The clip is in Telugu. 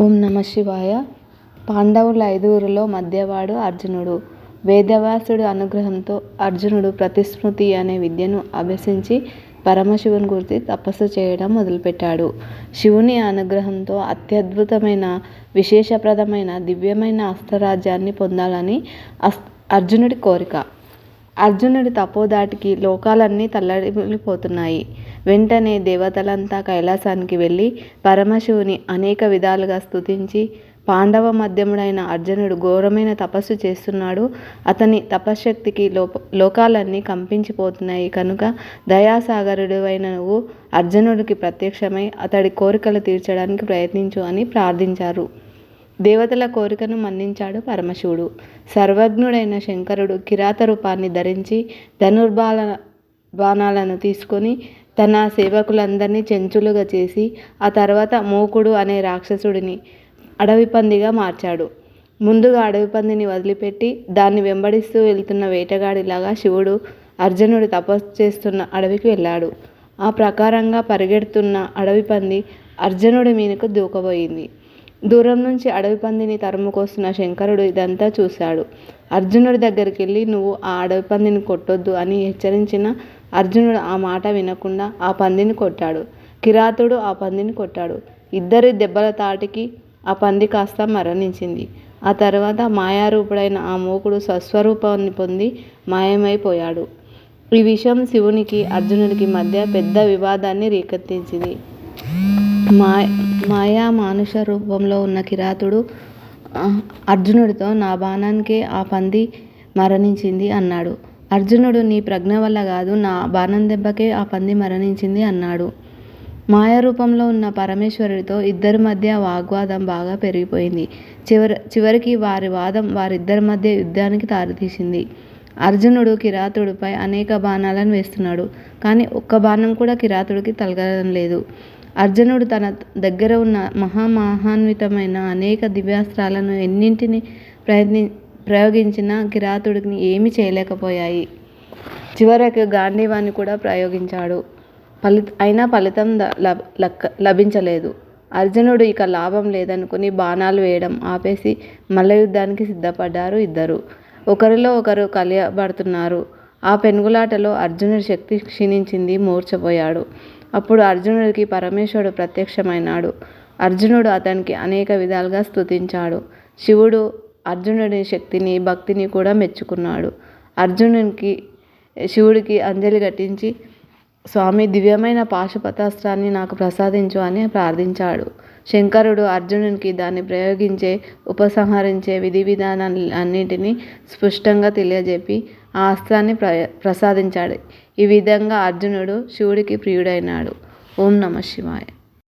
ఓం నమ శివాయ. పాండవుల ఐదుగురిలో మధ్యవాడు అర్జునుడు. వేదవ్యాసుడు అనుగ్రహంతో అర్జునుడు ప్రతిస్మృతి అనే విద్యను అభ్యసించి పరమశివుని గురించి తపస్సు చేయడం మొదలుపెట్టాడు. శివుని అనుగ్రహంతో అత్యద్భుతమైన విశేషప్రదమైన దివ్యమైన అస్త్రరాజ్యాన్ని పొందాలని అస్ అర్జునుడి కోరిక. అర్జునుడి తపోదాటికి లోకాలన్నీ తల్లడిల్లిపోతున్నాయి. వెంటనే దేవతలంతా కైలాసానికి వెళ్ళి పరమశివుని అనేక విధాలుగా స్తుతించి పాండవ మధ్యముడైన అర్జునుడు ఘోరమైన తపస్సు చేస్తున్నాడు. అతని తపశ్శక్తికి లోప లోకాలన్నీ కంపించిపోతున్నాయి. కనుక దయాసాగరుడు అయిన నువ్వు అర్జునుడికి ప్రత్యక్షమై అతడి కోరికలు తీర్చడానికి ప్రయత్నించు అని ప్రార్థించారు. దేవతల కోరికను మన్నించాడు పరమశివుడు. సర్వజ్ఞుడైన శంకరుడు కిరాత రూపాన్ని ధరించి ధనుర్బాల బాణాలను తీసుకొని తన సేవకులందరినీ చెంచులుగా చేసి ఆ తర్వాత మూకుడు అనే రాక్షసుడిని అడవి పందిగా మార్చాడు. ముందుగా అడవి పందిని వదిలిపెట్టి దాన్ని వెంబడిస్తూ వెళ్తున్న వేటగాడిలాగా శివుడు అర్జునుడు తపస్సు చేస్తున్న అడవికి వెళ్ళాడు. ఆ ప్రకారంగా పరిగెడుతున్న అడవి పంది అర్జునుడి మీదకు దూకబోయింది. దూరం నుంచి అడవి పందిని తరుముకొస్తున్న శంకరుడు ఇదంతా చూశాడు. అర్జునుడి దగ్గరికి వెళ్ళి నువ్వు ఆ అడవి పందిని కొట్టొద్దు అని హెచ్చరించిన అర్జునుడు ఆ మాట వినకుండా ఆ పందిని కొట్టాడు. కిరాతుడు ఆ పందిని కొట్టాడు. ఇద్దరి దెబ్బల తాటికి ఆ పంది కాస్త మరణించింది. ఆ తర్వాత మాయారూపుడైన ఆ మూకుడు స్వస్వరూపాన్ని పొంది మాయమైపోయాడు. ఈ విషయం శివునికి అర్జునుడికి మధ్య పెద్ద వివాదాన్ని రేకెత్తించింది. మాయా మానుష రూపంలో ఉన్న కిరాతుడు అర్జునుడితో నా బాణానికే ఆ పంది మరణించింది అన్నాడు. అర్జునుడు నీ ప్రజ్ఞ వల్ల కాదు నా బాణం దెబ్బకే ఆ పంది మరణించింది అన్నాడు. మాయారూపంలో ఉన్న పరమేశ్వరుడితో ఇద్దరి మధ్య వాగ్వాదం బాగా పెరిగిపోయింది. చివరి చివరికి వారి వాదం వారిద్దరి మధ్య యుద్ధానికి దారితీసింది. అర్జునుడు కిరాతుడిపై అనేక బాణాలను వేస్తున్నాడు కానీ ఒక్క బాణం కూడా కిరాతుడికి తలగడం లేదు. అర్జునుడు తన దగ్గర ఉన్న మహామహాన్వితమైన అనేక దివ్యాస్త్రాలను ఎన్నింటిని ప్రయత్ని ప్రయోగించినా కిరాతుడిని ఏమీ చేయలేకపోయాయి. చివరకు గాంధీవాన్ని కూడా ప్రయోగించాడు. ఫలి అయినా ఫలితం లభించలేదు. అర్జునుడు ఇక లాభం లేదనుకుని బాణాలు వేయడం ఆపేసి మల్ల యుద్ధానికి సిద్ధపడ్డారు ఇద్దరు. ఒకరిలో ఒకరు కలియబడుతున్నారు. ఆ పెనుగులాటలో అర్జునుడి శక్తి క్షీణించింది మూర్చపోయాడు అప్పుడు అర్జునుడికి పరమేశ్వరుడు ప్రత్యక్షమైనాడు. అర్జునుడు అతనికి అనేక విధాలుగా స్తుతించాడు. శివుడు అర్జునుడి శక్తిని భక్తిని కూడా మెచ్చుకున్నాడు. అర్జునునికి శివుడికి అంజలి ఘటించి స్వామి దివ్యమైన పాశుపతాస్త్రాన్ని నాకు ప్రసాదించు అని ప్రార్థించాడు. శంకరుడు అర్జునునికి దాన్ని ప్రయోగించే ఉపసంహరించే విధి విధానాలన్నింటినీ స్పష్టంగా తెలియజెప్పి ఆ అస్త్రాన్ని ప్ర ప్రసాదించాడు. ఈ విధంగా అర్జునుడు శివుడికి ప్రియుడైనాడు. ఓం నమ శివాయ.